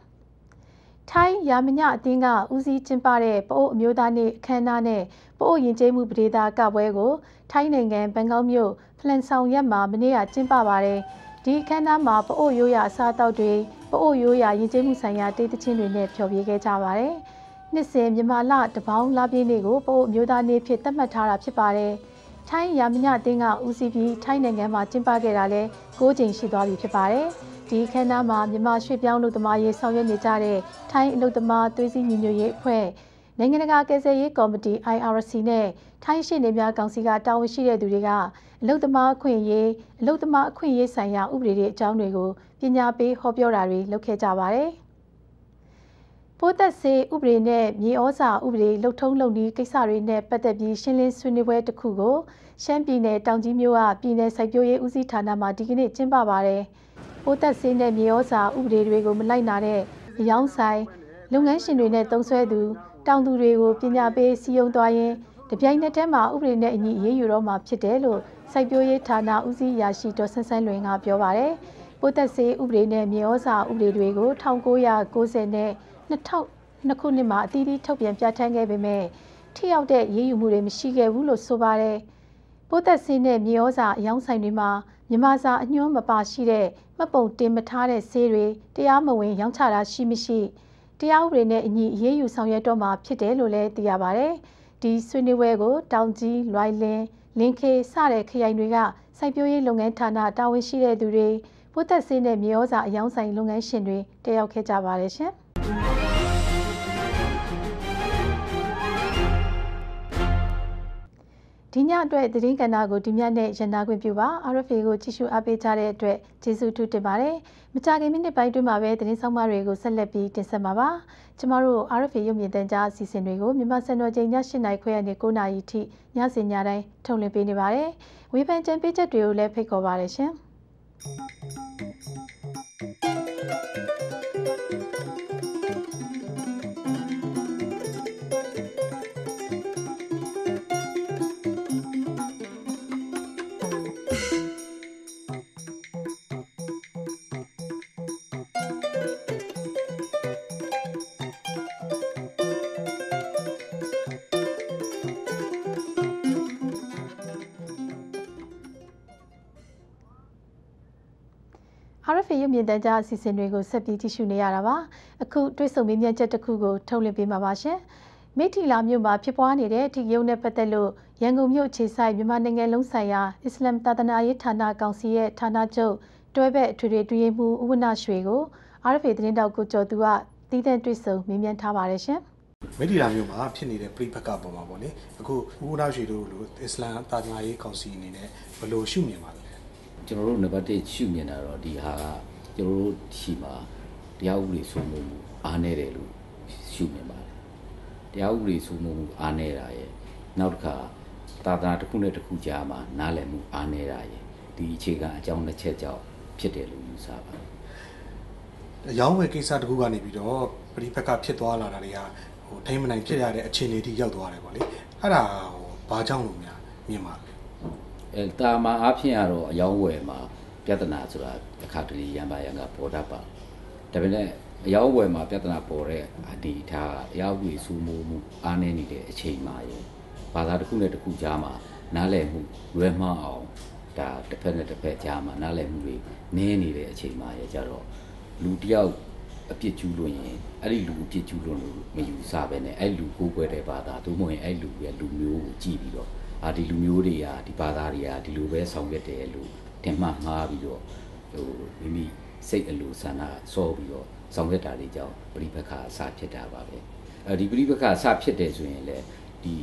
ထိုင်းရာမညအသင်းကဦးစီးကျင်းပတဲ့ပအိုးအမျိုးသားနေ့အခမ်းအနားနဲ့ပအိုးရင်ကျေးမှုပဒေသာကပွဲကိုထိုင်းနိုင်ငံဘန်ကောက်မြို့ ဖလန်ဆောင်ရက်မှာမနေ့ကကျင်းပပါတယ်။ဒီအခမ်းအနားမှာပအိုးရိုးရာအစားအသောက်တွေပအိုးရိုးရာရင်ကျေးမှုဆိုင်ရာတေးသချင်းတွေနဲ့ဖျော်ဖြေခဲ့ကြပါတယ်။နှစ်စဉ်မြန်မာလတပေါင်းလပြည့်နေ့ကိုပအိုးအမျိုးသားနေ့ဖြစ်သတ်မှတ်ထားတာဖြစ်ပါတယ်။ထိုင်းရာမညအသင်းကဦးစီးပြီးထိုင်းနိုင်ငံမှာကျင်းပခဲ့တာလဲ၉ချိန်ရှိသွားပြီဖြစ်ပါတယ်။ဒီခန်းသားမှာမြန်မာရွှေ့ပြောင်းလူသမားရေးဆောင်ရွက်နေကြတဲ့ထိုင်းအလုပ်သမားသွေးစည်းညီညွတ်ရေးအဖွဲ့နိုင်ငံတကာကယ်ဆယ်ရေးကော်မတီ IRC နဲ့ ထိုင်းရှိနေများကောင်စီကတာဝန်ရှိတဲ့သူတွေကအလုသမားအခွင့်အရေးအလုသမားအခွင့်အရေးဆိုင်ရာဥပဒေတွေအကြောင်းတွေကိုပညာပေးဟောပြောတာတွေလုပ်ခဲ့ကြပါတယ်။ပိုးသက်စေဥပဒေနဲ့မြေဩဇာဥပဒေလှုပ်ထုံးလုပ်နည်းကိစ္စတွေနဲ့ပတ်သက်ပြီးရှင်းလင်းဆွေးနွေးပွဲတစ်ခုကိုရှမ်းပြည်နယ်တောင်ကြီးမြို့ကပြည်내စိုက်ပျိုးရေးဦးစီးဌာနမှဒီကနေ့ကျင်းပပါတယ်။ပိုးသက်စေနဲ့မြေဩဇာဥပဒေတွေကိုမလိုက်နာတဲ့အယောင်းဆိုင်လုပ်ငန်းရှင်တွေနဲ့တုံးဆွဲသူတောင်သူတွေကိုပညာပေးစီယုံသွားရင် တပြိုင်နက်တည်းမှာဥပဒေနဲ့အညီအရေးယူတော့မှာဖြစ်တယ်လို့စိုက်ပျိုးရေးဌာနဦးစီးရာရှိဒေါ်ဆန်းဆန်းလွင်ကပြောပါတယ်။ပိုးသက်စေးဥပဒေနဲ့မြေဩဇာဥပဒေတွေကို1990နဲ့2002ခုနှစ်မှာအသီးသီးထုတ်ပြန်ပြဋ္ဌာန်းခဲ့ပေမဲ့ထိရောက်တဲ့ရေးယူမှုတွေမရှိခဲ့ဘူးလို့ဆိုပါတယ်။ပိုးသက်စေးနဲ့မြေဩဇာအယောင်းဆိုင်တွေမှာမြန်မာစာအညွှန်းမပါရှိတဲ့မှတ်ပုံတင်မထားတဲ့ဆေးတွေတရားမဝင်ရောင်းချတာရှိမရှိတရားဥပဒေနဲ့အညီအရေးယူဆောင်ရွက်တော့မှာဖြစ်တယ်လို့လည်းသိရပါဗျ။ ဒီဆွေးနွေးပွဲကို တောင်ကြီးလွိုင်လင်းလင်းခေစတဲ့ခရိုင်တွေကစိုက်ပျိုးရေးလုပ်ငန်းဌာနတာဝန်ရှိတဲ့သူတွေပိုးသက်ဆေးနဲ့မြေဩဇာအယောင်းဆိုင်လုပ်ငန်းရှင်တွေတက်ရောက်ခဲ့ကြပါတယ်ရှင်။ ဒီညအတွက်သတင်းကဏ္ဍကိုဒီညနဲ့ရန်နာခွင့်ပြုပါ RFA ကိုကြည့်ရှုအားပေးကြတဲ့အတွက်ကျေးဇူးထူးတင်ပါတယ်။မကြခင်မိနစ်ပိုင်းတွင်းမှာပဲသတင်းဆောင်မတွေကိုဆက်လက်ပြီးတင်ဆက်မှာပါ။ကျမတို့ RFA ရုပ်မြင်သံကြားအစီအစဉ်တွေကိုမြန်မာစံတော်ချိန်ည7:00နာရီခွဲကနေ9:00နာရီထိညစဉ်ညတိုင်းထုတ်လွှင့်ပေးနေပါတယ်။ဝေဖန်ကြံပေးချက်တွေကိုလည်းဖိတ်ခေါ်ပါရရှင်။ RFA ရုပ်မြင်သံကြားအစီအစဉ်တွေကိုဆက်ပြီးကြည့်ရှုနေရတာပါအခုတွေ့ဆုံမေးမြန်းချက်တစ်ခုကိုထုတ်လွှင့်ပေးမှာပါရှင်မိထီလာမြို့မှာဖြစ်ပွားနေတဲ့ထိရုံနဲ့ပတ်သက်လို့ရန်ကုန်မြို့ခြေဆိုင်မြန်မာနိုင်ငံလုံးဆိုင်ရာအစ္စလမ်သာသနာရေးဌာနကောင်စီရဲ့ဌာနချုပ်တွဲဘက်အထွေထွေတွင်မှုဥဝနရွှေကို RFA သတင်းတောက်ကိုကျော်သူကတည်တဲ့တွေ့ဆုံမေးမြန်းထားပါတယ်ရှင်မိထီလာမြို့မှာဖြစ်နေတဲ့ပြိပက္ခပေါ်မှာပေါ့လေအခုဥဝနရွှေတို့လိုအစ္စလမ်သာသနာရေးကောင်စီအနေနဲ့ဘယ်လိုရှုမြင်ပါလဲကျွန်တော်တို့နံပါတ်1ရှုမြင်တာတော့ဒီဟာက ကျွန်တော်တို့ရှိမှာတရားဥပဒေစိုးမိုးမှုအားနည်းတယ်လို့ရှုမြင်ပါတယ်တရားဥပဒေစိုးမိုးမှုအားနည်းတာရဲ့နောက်တစ်ခါသာသနာတစ်ခုနဲ့တစ်ခုကြားမှာနားလည်မှုအားနည်းတာရဲ့ဒီအခြေခံအကြောင်းတစ်ချက်ကြောင့်ဖြစ်တယ်လို့ယူဆပါတယ်အယောင်းဝယ်ကိစ္စတခုကနေပြီးတော့ပြိပက္ခဖြစ်သွားလာတာတွေကဟိုထိမ့်မနိုင်ဖြစ်ရတဲ့အခြေအနေထိရောက်သွားတယ်ပေါ့လေအဲ့ဒါဟိုဘာကြောင့်လို့များမြင်ပါလဲအဲတာမာအဖြစ်ရတော့အယောင်းဝယ်မှာ ပြဿနာဆိုတာတစ်ခါတလေရံပါရံကပေါ်တတ်ပါဒါပေမဲ့အယောင်းဝယ်မှာပြဿနာပေါ်တဲ့အဒီထားတရားဥပဒေစိုးမိုးမှုအားနည်းနေတဲ့အချိန်မှာရေဘာသာတစ်ခုနဲ့တစ်ခုကြားမှာနားလည်မှုလွယ်မှားအောင်ဒါတစ်ဖက်နဲ့တစ်ဖက်ကြားမှာနားလည်မှုတွေနည်းနေတဲ့အချိန်မှာရေကြတော့လူတယောက်အပြစ်ကျူးလို့ရင်အဲ့ဒီလူအပြစ်ကျူးလို့မယူဆပဲနဲ့အဲ့လူကိုယ်ွယ်တဲ့ဘာသာသို့မဟုတ်ရင်အဲ့လူရဲ့လူမျိုးကိုကြည့်ပြီးတော့အာဒီလူမျိုးတွေကဒီဘာသာတွေကဒီလိုပဲဆောင်ရွက်တယ်လို့ တင်မှမှားပြီးတော့ဟိုမိမိစိတ်အလိုဆန္ဒစောပြီးတော့ဆောင်ရွက်တာတွေကြောင့်ပြိပခါအစဖြစ်တာပါပဲအဲဒီပြိပခါအစဖြစ်တယ်ဆိုရင်လည်းဒီ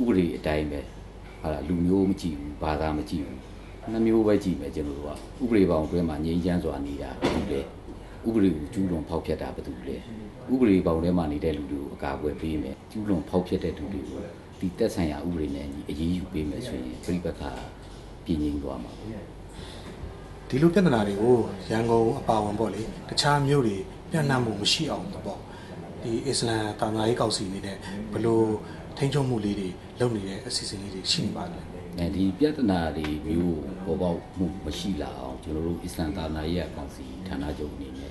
ဥပဒေအတိုင်းပဲဟာလာလူမျိုးမကြည့်ဘူးဘာသာမကြည့်ဘူးနှမျိုးပဲကြည့်မယ်ကျွန်တော်တို့ကဥပဒေပေါင်းအတွင်းမှာငြိမ်းချမ်းစွာနေတာဘူးလေဥပဒေကိုကျူးလွန်ဖောက်ဖျက်တာဘာလို့လဲဥပဒေပေါင်းထဲမှာနေတဲ့လူတွေကိုအကာအကွယ်ပေးမယ်ကျူးလွန်ဖောက်ဖျက်တဲ့လူတွေကိုဒီတက်ဆိုင်ရာဥပဒေနဲ့အရေးယူပေးမယ်ဆိုရင်ပြိပခါပြည်ငြိမ်းသွားမှာ ဒီလိုပြဿနာတွေကိုရန်ကုန်အပါဝင်ပေါ့လေတခြားမြို့တွေပြန့်နှံ့မှုမရှိအောင်ပေါ့ဒီအစ္စလမ်တာနာရေးကောက်စီအနေနဲ့ဘလို့ထိန်းချုပ်မှုလေးတွေလုပ်နေတဲ့အစီအစဉ်လေးတွေရှိနေပါလားအဲဒီပြဿနာတွေမျိုးပေါ်ပေါက်မှုမရှိလာအောင်ကျွန်တော်တို့အစ္စလမ်တာနာရေးကောင်စီဌာနချုပ်အနေနဲ့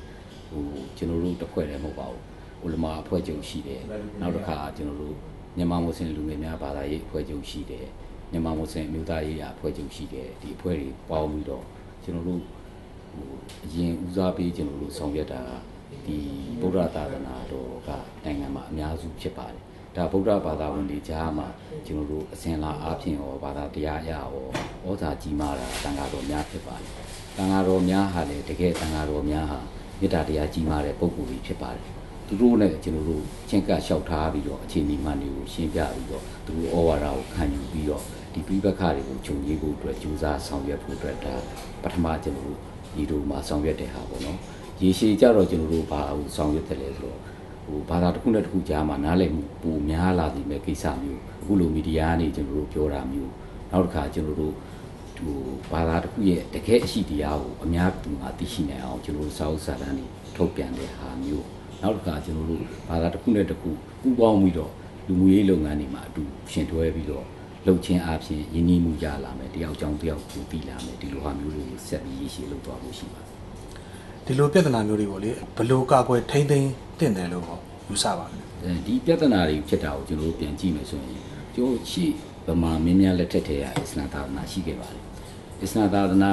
ဟိုကျွန်တော်တို့တစ်ဖွဲ့တည်းမဟုတ်ပါဘူးဥလမာအဖွဲ့ချုပ်ရှိတယ်နောက်တစ်ခါကျွန်တော်တို့မြန်မာမွတ်စလင်လူငယ်များဘာသာရေးအဖွဲ့ချုပ်ရှိတယ်မြန်မာမွတ်စလင်မျိုးသားရေးအဖွဲ့ချုပ်ရှိတယ်ဒီအဖွဲ့တွေပေါင်းပြီးတော့ ကျွန်တော်တို့ဟိုအရင်ဦးစားပေးကျွန်တော်တို့ဆောင်ရွက်တာဒီဗုဒ္ဓသာသနာတော်ကနိုင်ငံမှာအများစုဖြစ်ပါတယ်ဒါဗုဒ္ဓဘာသာဝင်တွေကြားမှာကျွန်တော်တို့အစဉ်လာအားဖြင့်ရောဘာသာတရားအရရောဩဇာကြီးမားတာတန်ဃာတော်များဖြစ်ပါတယ်တန်ဃာတော်များဟာလေတကယ်တန်ဃာတော်များဟာမေတ္တာတရားကြီးမားတဲ့ပုဂ္ဂိုလ်တွေဖြစ်ပါတယ်သူတို့နဲ့ကျွန်တော်တို့ချင်းကပ်လျှောက်ထားပြီးတော့အခြေအနေမှန်တွေကိုရှင်းပြပြီးတော့သူတို့ဩဝါဒကိုခံယူပြီးတော့ ဒီပြိပက္ခတွေကိုခြုံငိဖို့အတွက်ကြိုးစားဆောင်ရွက်ဖို့အတွက်ဒါပထမကျွန်တော်တို့ဒီလိုမှဆောင်ရွက်တဲ့ဟာပေါ့နော်ရေရှည်ကြတော့ကျွန်တော်တို့ဘာဟိုဆောင်ရွက်တယ်လဲဆိုတော့ဟိုဘာသာတစ်ခုနဲ့တစ်ခုကြားမှာနားလည်မှုပိုများလာပြီမဲ့ကိစ္စမျိုးအခုလိုမီဒီယာကနေကျွန်တော်တို့ပြောတာမျိုးနောက်တစ်ခါကျွန်တော်တို့ဟိုဘာသာတစ်ခုရဲ့တကယ်အရှိတရားကိုအများပြည်မှာသိရှိနိုင်အောင်ကျွန်တော်တို့စာအုပ်စာတမ်းတွေထုတ်ပြန်တဲ့ဟာမျိုးနောက်တစ်ခါကျွန်တော်တို့ဘာသာတစ်ခုနဲ့တစ်ခုပူးပေါင်းပြီးတော့လူမှုရေးလုပ်ငန်းတွေမှာအတူရှင်တွဲပြီးတော့ လှုပ်ချင်းအပြင်ယဉ်ကျေးမှုရလာမယ်တယောက်ကြောင့်တယောက်ကိုတည်လာမယ်ဒီလိုဟာမျိုးတွေကိုဆက်ပြီးရရှိလုပ်သွားဖို့ရှိပါတယ်ဒီလိုပြဿနာမျိုးတွေပေါ့လေဘယ်လိုကာကွယ်ထိမ့်သိမ်းတင့်တယ်လို့ပေါ့ယူဆပါလဲအဲဒီပြဿနာတွေဖြစ်တာကိုကျွန်တော်တို့ပြန်ကြည့်မယ်ဆိုရင်ကျွန်တော်ရှိဗမာမင်းများလက်ထက်ထဲကအစ္စလာမ်သာသနာရှိခဲ့ပါတယ်အစ္စလာမ်သာသနာ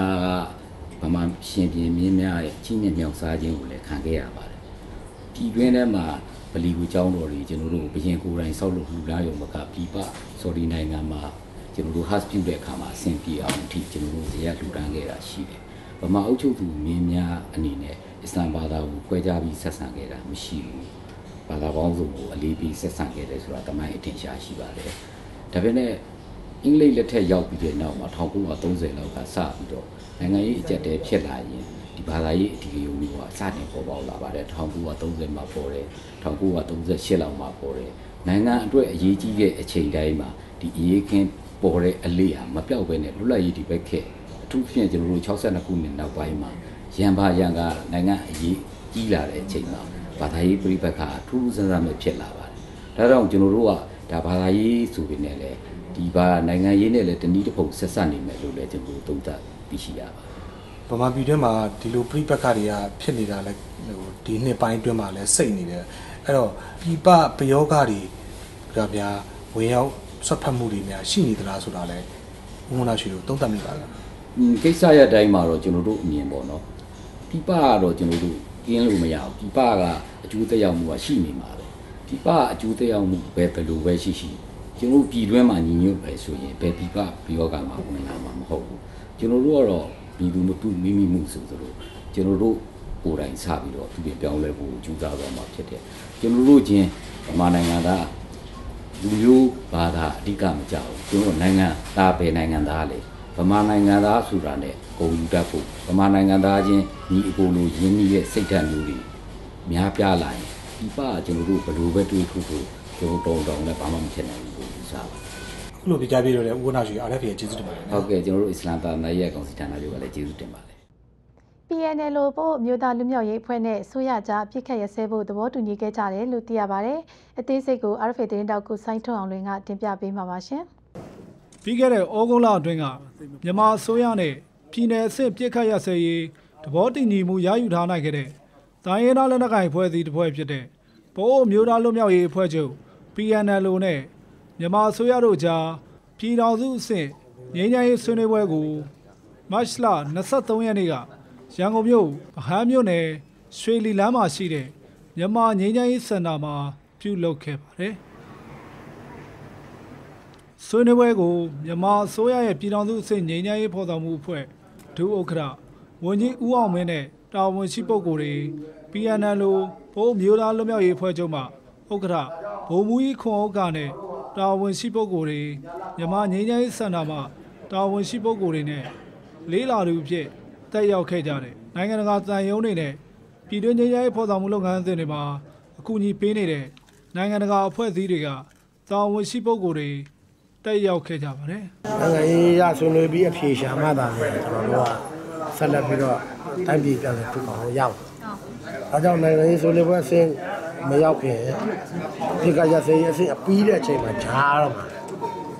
ကဗမာရှင်ပြန်မင်းများရဲ့ကြီးမြတ်မြောက်စားခြင်းကိုလည်းခံခဲ့ရပါတယ်ပြည်တွင်းထဲမှာ ဗလီကိုကျောင်းတော်တွေကျွန်တော်တို့ဘရင်ကိုယ်တိုင်ဆောက်လုပ်လှူဒါန်းရုံမကပြည်ပဆော်ဒီနိုင်ငံမှာကျွန်တော်တို့ host ပြုတဲ့အခါမှာအဆင်ပြေအောင်အထိကျွန်တော်တို့ဇေယျလှူဒါန်းခဲ့တာရှိတယ်ဗမာအုပ်ချုပ်သူမင်းများအနေနဲ့အစ္စလာမ်ဘာသာကိုခွဲခြားပြီးဆက်ဆံခဲ့တာမရှိဘူးဘာသာပေါင်းစုံကိုအလေးပေးဆက်ဆံခဲ့တယ်ဆိုတာတမိုင်းအထင်ရှားရှိပါတယ်ဒါပေမဲ့အင်္ဂလိပ်လက်ထက်ရောက်ပြီးတဲ့နောက်မှာ1930လောက်ကစပြီးတော့နိုင်ငံရေးအကြက်တဲဖြစ်လာရင် ဒီဘာသာရေးအဒီယိုမျိုးကစတင်ပေါ်ပေါက်လာပါတယ်1930မှာပေါ်တယ်1938လောက်မှာပေါ်တယ်နိုင်ငံအတွက်အရေးကြီးတဲ့အချိန်တိုင်းမှာဒီအရေးခင်းပေါ်တဲ့အလေးဟာမပြောက်ဘဲနဲ့လွတ်လပ်ရေးဒီဘက်ခက်အထူးဖြင့်ကျွန်တော်တို့62ခုနှစ်နောက်ပိုင်းမှာရန်ပါရန်ကနိုင်ငံအရေးကြီးလာတဲ့အချိန်မှာဘာသာရေးပြိပက္ခအထူးစမ်းစမ်းမဲ့ဖြစ်လာပါတယ်ဒါကြောင့်ကျွန်တော်တို့ကဒါဘာသာရေးဆိုပေမဲ့လည်းဒီဘာနိုင်ငံရေးနဲ့လည်းတနည်းတစ်ပုံဆက်ဆက်နေမယ်လို့လည်းကျွန်တော်တို့သုံးသပ်သိရှိရပါတယ် ဗမာပြည်တွင်းမှာဒီလိုပြိပက္ခတွေကဖြစ်နေတာလဲဟိုဒီနှစ်ပိုင်းအတွင်းမှာလဲစိတ်နေတယ်အဲ့တော့ပြပပယောဂတွေကဗျာဝင်ရောက်ဆွတ်ဖက်မှုတွေများရှိနေသလားဆိုတာလဲဦးမနာရှိတို့သုံးသပ်မိပါလားอืมကိစ္စရတိုင်းမှာတော့ကျွန်တော်တို့အမြင်ပေါ့နော်ပြပကတော့ကျွန်တော်တို့ကင်းလို့မရဘူးပြပကအကျိုးသက်ရောက်မှုကရှိနေမှာပဲပြပအကျိုးသက်ရောက်မှုပဲဘယ်လိုပဲရှိရှိကျွန်တော်တို့ပြည်တွင်းမှာညီညွတ်ပဲဆိုရင်ဘယ်ပြပပြောကမှာဝင်လာမှာမဟုတ်ဘူးကျွန်တော်တို့ကတော့ ပြည်သူမတူမိမိမှုဆိုသလိုကျွန်တော်တို့ကိုယ်တိုင်စပြီးတော့သူပြင်ပြောင်းလဲဖို့ကြိုးစားသွားမှာဖြစ်တယ်ကျွန်တော်တို့ချင်းဗမာနိုင်ငံသားလူမျိုးဘာသာအဓိကမကြောက်ဘူးကျွန်တော်နိုင်ငံသားပဲနိုင်ငံသားလေဗမာနိုင်ငံသားဆိုတာနဲ့ဂုဏ်ယူတတ်ဖို့ဗမာနိုင်ငံသားချင်းညီအကိုလိုရင်းနှီးရဲ့စိတ်ဓာတ်မျိုးတွေများပြားလာရင်ဒီပကကျွန်တော်တို့ဘယ်လိုပဲတွေးထုတ်ဖို့ကျွန်တော်တောင်းတောင်းနဲ့ဘာမှမဖြစ်နိုင်ဘူးလို့ယူဆပါအ ခုလိုပြကြပြတော့လဲဦးမနာရှိ RFA ကျေးဇူးတင်ပါတယ်ဟုတ်ကဲ့ကျွန်တော်တို့အစ္စလာမ်သာသနာရေးကောင်စီဌာနချုပ်ကလည်းကျေးဇူးတင်ပါတယ် PNL လို့ပို့မြို့သားလူမျိုးရေးအဖွဲ့နဲ့ဆိုရကြပြစ်ခတ်ရစဲဖို့သဘောတူညီခဲ့ကြတယ်လို့သိရပါတယ်။အသေးစိတ်ကို RFA သတင်းတောက်ကိုစိုင်းထွန်းအောင်လွင်ကတင်ပြပေးမှာပါရှင်။ပြီးခဲ့တဲ့ဩဂုတ်လအတွင်းကမြန်မာအစိုးရနဲ့ပြည်내အဆင့်ပြစ်ခတ်ရစဲရေးသဘောတူညီမှုရယူထားနိုင်ခဲ့တဲ့တိုင်းရင်းသားလက်နက်ကိုင်အဖွဲ့အစည်းတစ်ဖွဲ့ဖြစ်တဲ့ဗိုလ်မျိုးသားလွတ်မြောက်ရေးအဖွဲ့ချုပ် PNL နဲ့ မြန်မာအစိုးရတို့ကြားပြည်တော်စုအဆင့်ငြိမ်းချမ်းရေးဆွေးနွေးပွဲကိုမတ်လ23ရက်နေ့ကရန်ကုန်မြို့ဗဟန်းမြို့နယ်ရွှေလီလမ်းမှာရှိတဲ့မြန်မာငြိမ်းချမ်းရေးစင်တာမှာပြုလုပ်ခဲ့ပါတယ်။ဆွေးနွေးပွဲကိုမြန်မာအစိုးရရဲ့ပြည်ထောင်စုအဆင့်ငြိမ်းချမ်းရေးဖော်ဆောင်မှုအဖွဲ့ဒုဥက္ကဋ္ဌဝန်ကြီးဦးအောင်မင်းနဲ့တာဝန်ရှိပုဂ္ဂိုလ်တွေ PNL လိုဘိုးမျိုးသားလွတ်မြောက်ရေးအဖွဲ့ချုပ်မှဥက္ကဋ္ဌဗိုလ်မှူးကြီးခွန်ဥက္ကနဲ့ တာဝန်ရှိပုဂ္ဂိုလ်တွေမြန်မာငြိမ်းချမ်းရေးစင်တာမှတာဝန်ရှိပုဂ္ဂိုလ်တွေနဲ့လေးလာသူဖြစ်တက်ရောက်ခဲ့ကြတယ်နိုင်ငံတကာတန်ယုံတွေနဲ့ပြည်တွင်းငြိမ်းချမ်းရေးဖော်ဆောင်မှုလုပ်ငန်းစဉ်တွေမှာအကူအညီပေးနေတဲ့နိုင်ငံတကာအဖွဲ့အစည်းတွေကတာဝန်ရှိပုဂ္ဂိုလ်တွေတက်ရောက်ခဲ့ကြပါတယ်နိုင်ငံရေးရဆွေးနွေးပြီးအဖြေရှာမှသာလေကျွန်တော်တို့ကဆက်လက်ပြီးတော့တိုင်းပြည်ပြန်လည်ထူထောင်လို့ရအောင်။အဲကြောင့်နိုင်ငံရေးဆွေးနွေးပွဲအဆင့် မရောက်ခင်ဒီကရစေးအဆင့်အပြီးတဲ့အချိန်မှာဂျားတော့မှာ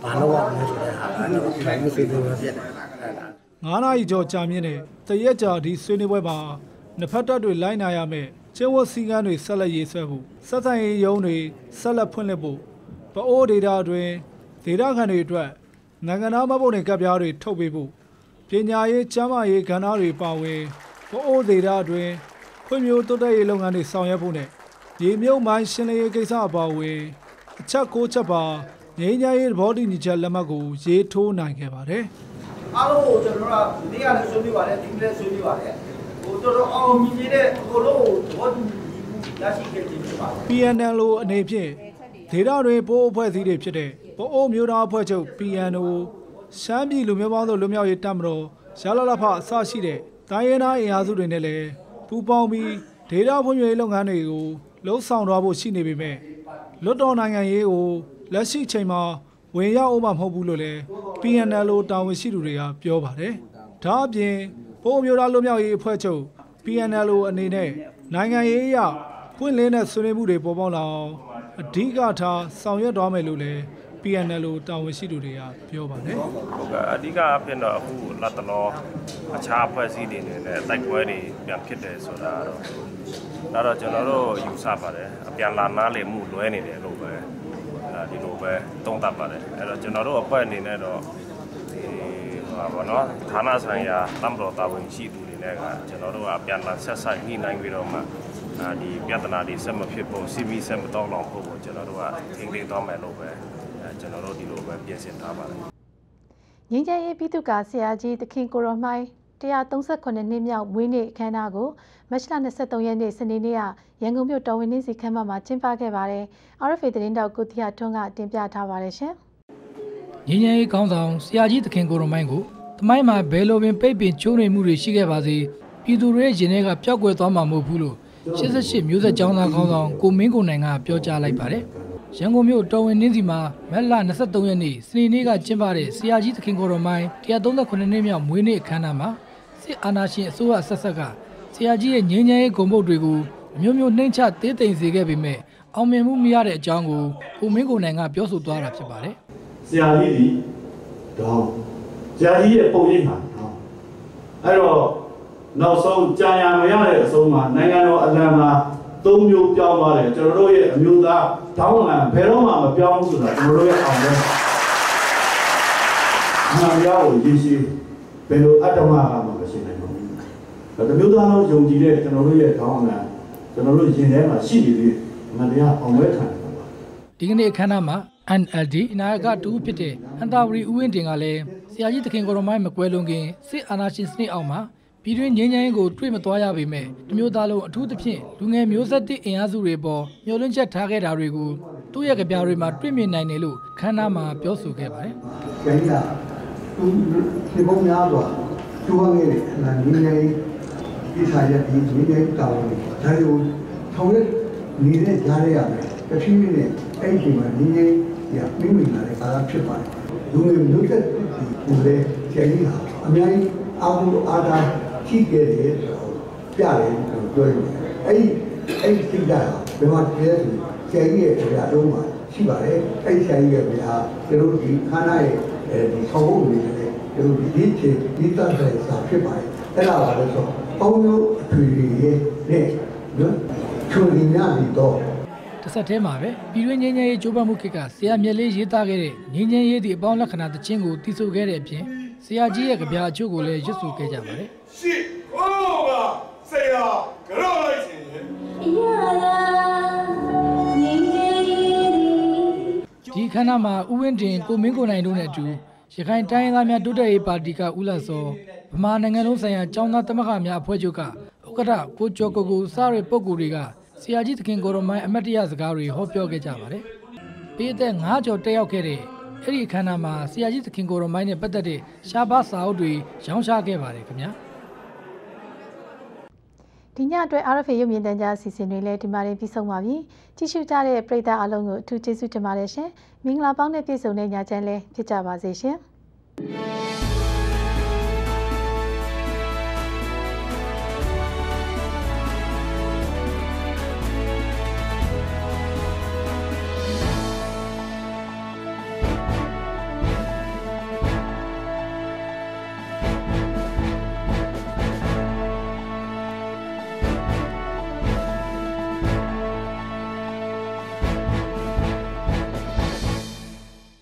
ဘာလို့ရမလဲဆိုတဲ့ဟာအဲ့ဒါကိုတိုင်းဆွေးနွေးပွဲဖြစ်တယ်အဲ့ဒါ9နာရီကျော်ကြာမြင့်တဲ့တရက်ကြာဒီဆွေးနွေးပွဲမှာနှစ်ဖက်တပ်တွေလိုက်နာရမယ်ကျင်းဝတ်စည်းကမ်းတွေဆက်လက်ရေးဆွဲဖို့စက်ဆိုင်ရေးရုံးတွေဆက်လက်ဖွင့်လှစ်ဖို့ပအိုးဒေတာအတွင်းဒေတာခံတွေအတွက်နိုင်ငံသားမဟုတ်တဲ့ကပ်ပြားတွေထုတ်ပေးဖို့ပညာရေးကျန်းမာရေးကဏ္ဍတွေပါဝင်ပအိုးဒေတာအတွင်းဖွံ့ဖြိုးတိုးတက်ရေးလုပ်ငန်းတွေဆောင်ရွက်ဖို့နဲ့ ဒီမြုပ်မိုင်းရှင်းလင်းရေးကိစ္စအပါအဝင်အချက်၉ချက်ပါငြိမ်းချမ်းရေးသဘောတူညီချက်လက်မှတ်ကိုရေးထိုးနိုင်ခဲ့ပါတယ်အားလုံးကိုကျွန်တော်တို့ကနေ့ကလည်းဆွေးနွေးပါတယ်ဒီကနေ့လည်းဆွေးနွေးပါတယ်ဟိုတော်တော်အောင်မြင်နေတဲ့အကုန်လုံးကိုသဘောတူညီမှုရရှိခဲ့ခြင်းဖြစ်ပါတယ် PNL အနေဖြင့်ဒေတာတွင်ပိုးအဖွဲ့အစည်းတွေဖြစ်တဲ့ပိုးအိုမျိုးသားအဖွဲ့ချုပ် PNO ရှမ်းပြည်လူမျိုးပေါင်းစုလူမျိုးရေးတပ်မတော်ရလလဖအစရှိတဲ့တိုင်းရင်းသားအင်အားစုတွေနဲ့လည်းပူးပေါင်းပြီးဒေတာဖွံ့ဖြိုးရေးလုပ်ငန်းတွေကို လှုပ်ဆောင်သွားဖို့ရှိနေပေမဲ့လွတ်တော်နိုင်ငံရေးကိုလက်ရှိချိန်မှာဝင်ရောက်အောင်မမဟုတ်ဘူးလို့လည်း PNL တာဝန်ရှိသူတွေကပြောပါတယ်။ဒါအပြင်ပိုးမျိုးသားလူမျိုးရေးအဖွဲ့ချုပ် PNL အနေနဲ့နိုင်ငံရေးအရပွင့်လင်းတဲ့ဆွေးနွေးမှုတွေပေါ်ပေါက်လာအောင်အဓိကထားဆောင်ရွက်သွားမယ်လို့လည်း PNL တာဝန်ရှိသူတွေကပြောပါတယ်ဟုတ်ကဲ့အဓိကအဖြစ်တော့အခုလက်တလောအခြားအဖွဲ့အစည်းတွေနဲ့လည်းတိုက်ပွဲတွေပြန်ဖြစ်တယ်ဆိုတာတော့ ဒါတော့ကျွန်တော်တို့ယူဆပါတယ်အပြန်လာနားလည်မှုလွဲနေတယ်လို့ပဲအဲဒီလိုပဲသုံးသပ်ပါတယ်အဲ့တော့ကျွန်တော်တို့အဖွဲ့အနေနဲ့တော့ဒီဟိုပါဘောနော်ဌာနဆိုင်ရာတမ်တော်တာဝန်ရှိသူတွေနဲ့ကကျွန်တော်တို့ကအပြန်လာဆက်ဆိုင်ညှိနှိုင်းပြီးတော့မှအဲဒီပြဿနာတွေဆက်မဖြစ်ဖို့ CV ဆက်မတော့လောက်ဖို့ကိုကျွန်တော်တို့ကထိန်းသိမ်းသွားမယ်လို့ပဲအဲကျွန်တော်တို့ဒီလိုပဲပြင်ဆင်ထားပါတယ်ငင်းချမ်းရေးပြည်သူ့ကဆရာကြီးသခင်ကိုရောမိုင်း 138နှစ်မြောက်မွေးနေ့အခမ်းအနားကိုမတ်လ23ရက်နေ့စနေနေ့ကရန်ကုန်မြို့တော်ဝင်နှင်းစီခမ်းမမှာကျင်းပခဲ့ပါတယ်။ RFA သတင်းတောက်ကိုတီယာထွန်းကတင်ပြထားပါတယ်ရှင်။ငင်းငယ်ရေးကောင်းဆောင်ဆရာကြီးသခင်ကိုရမိုင်းကိုတမိုင်းမှာဘယ်လိုပင်ပိတ်ပင်ချိုးနေမှုတွေရှိခဲ့ပါစေပြည်သူတွေရဲ့ရင်ထဲကပျောက်ကွယ်သွားမှာမဟုတ်ဘူးလို့88မျိုးဆက်ကျောင်းသားကောင်းဆောင်ကိုမင်းကိုနိုင်ကပြောကြားလိုက်ပါတယ်ရန်ကုန်မြို့တော်ဝင်နှင်းစီမှာမက်လ23ရက်နေ့စနေနေ့ကကျင်းပတဲ့ဆရာကြီးသခင်ကိုရမိုင်း138နှစ်မြောက်မွေးနေ့အခမ်းအနားမှာ စစ်အာဏာရှင်အစိုးရဆက်ဆက်ကဆရာကြီးရဲ့ငင်းငယ်ရေးဂုဏ်ပုတ်တွေကိုအမျိုးမျိုးနှိမ့်ချတေးသိမ်စေခဲ့ပေမဲ့အောင်မြင်မှုမရတဲ့အကြောင်းကိုကိုမင်းကိုနိုင်ကပြောဆိုသွားတာဖြစ်ပါတယ်ဆရာကြီးဒီတော့ဆရာကြီးရဲ့ပုံရိပ်မှာနော်အဲ့တော့နောက်ဆုံးကြာရမရတဲ့အဆုံးမှာနိုင်ငံတော်အလံမှာသုံးမျိုးပြောင်းသွားတယ်ကျွန်တော်တို့ရဲ့အမျိုးသားတောင်းလံဘယ်တော့မှမပြောင်းဘူးဆိုတာကျွန်တော်တို့ရဲ့အောင်လဲမှန်ပြောကိုရည်ရှိဘယ်လိုအတ္တမကမှမရှိနိုင်ဘူးဒါ တမျိုးသားလုံးယုံကြည်တဲ့ကျွန်တော်တို့ရဲ့တောင်းလံကျွန်တော်တို့ရင်ထဲမှာရှိနေသေးအမှန်တရားအောင်ဝဲခံတယ်ဒီကနေ့အခမ်းအနားမှာ NLD နာယကတူဖြစ်တဲ့ဟန်တာဝရီဦးဝင်းတင်ကလည်းဆရာကြီးသခင်ကိုရမိုင်းမကွဲလွန်ခင်စစ်အာဏာရှင်စနစ်အောက်မှာပြည်တွင်းငြိမ်းချမ်းရေးကိုတွေ့မသွားရပေမဲ့ဒီမျိုးသားလုံးအထူးသဖြင့်လူငယ်မျိုးဆက်သစ်အင်အားစုတွေပေါ်မျှော်လင့်ချက်ထားခဲ့တာတွေကိုသူ့ရဲ့ကြပြတွေမှာတွေ့မြင်နိုင်တယ်လို့ခမ်းနားမှာပြောဆိုခဲ့ပါတယ်ကျန်တာသူဒီပုံများစွာကျိုးဝခဲ့တဲ့အနာငင်းနေ ဒီဆိုင်ရဒီငင်းနေတောင်းတယ်ဒါတွေကိုထောင်ရက်နေတဲ့ကြားရရမယ်တဖြည်းဖြည်းနဲ့အဲ့ဒီမှာငင်းနေရမိမိလာတဲ့ကာလဖြစ်ပါတယ်လူငယ်မျိုးသက်ဒီလေကျန်ကြီးဟာအများကြီးအာမှုအာသာရှိခဲ့တယ်ဆိုတော့ပြတယ်ပြောရင်အဲ့ဒီအဲ့ဒီစိတ်ဓာတ်ဘယ်မှာတည်းဆိုကျန်ကြီးရဲ့အရာလုံးမှာရှိပါတယ်အဲ့ဒီကျန်ကြီးရဲ့ဗျာကျွန်တော်ဒီခန္ဓာရဲ့အဲဒီဆောင်းဖို့နေတယ်ကျွန်တော်ဒီဒီချေဒီတတ်တဲ့စာဖြစ်ပါတယ်အဲ့ဒါပါလို့ဆိုပေါ င်းမျိုးအထွေရဲ့နဲ့နော်ချွန်ဒီများပြီးတော့တစ်ဆက်တည်းမှာပဲပြည်တွင်းငြိမ်းချမ်းရေးကြိုးပမ်းမှုခေတ်ကဆရာမြက်လေးရေးသားခဲ့တဲ့ငြိမ်းချမ်းရေးသည့်အပေါင်းလက္ခဏာတခြင်းကိုတည်ဆိုခဲ့တဲ့အပြင်ဆရာကြီးရဲ့ကြပြအချို့ကိုလည်းရွတ်ဆိုခဲ့ကြပါတယ်ရှစ်ကိုကဆရာကြောက်လိုက်ရှင်ရဲ့ဒီခမ်းနားမှာဥဝင်းတင်ကိုမင်းကိုနိုင်တို့နဲ့အတူ ရခိုင်တိုင်းရင်းသားများတိုးတက်ရေးပါတီကဦးလတ်စောဗမာနိုင်ငံလုံးဆိုင်ရာចောင်းသားသမဂ္ဂများအဖွဲ့ချုပ်ကဥက္ကဋ္ဌကိုကျော်ကိုကိုစားရပုဂ္ဂိုလ်တွေကဆရာကြီးသခင်ကိုရမိုင်းအမတ်တရစကားတွေဟောပြောခဲ့ကြပါတယ်။ပြည်သက်9ကျော်တက်ရောက်ခဲ့တဲ့အဲ့ဒီအခမ်းအနားမှာဆရာကြီးသခင်ကိုရမိုင်းနဲ့ပတ်သက်တဲ့ရှားပါးစာအုပ်တွေရောင်းချခဲ့ပါတယ်ခင်ဗျာ။ ဒီညအတွက် RFA ရုပ်မြင်သံကြားအစီအစဉ်တွေလည်းဒီမှာတင်ပြီးဆုံးပါပြီ။ကြည့်ရှုကြတဲ့ပရိသတ်အားလုံးကိုအထူးကျေးဇူးတင်ပါတယ်ရှင်။မင်္ဂလာပေါင်းနဲ့ပြည့်စုံတဲ့ညချမ်းလေးဖြစ်ကြပါစေရှင်။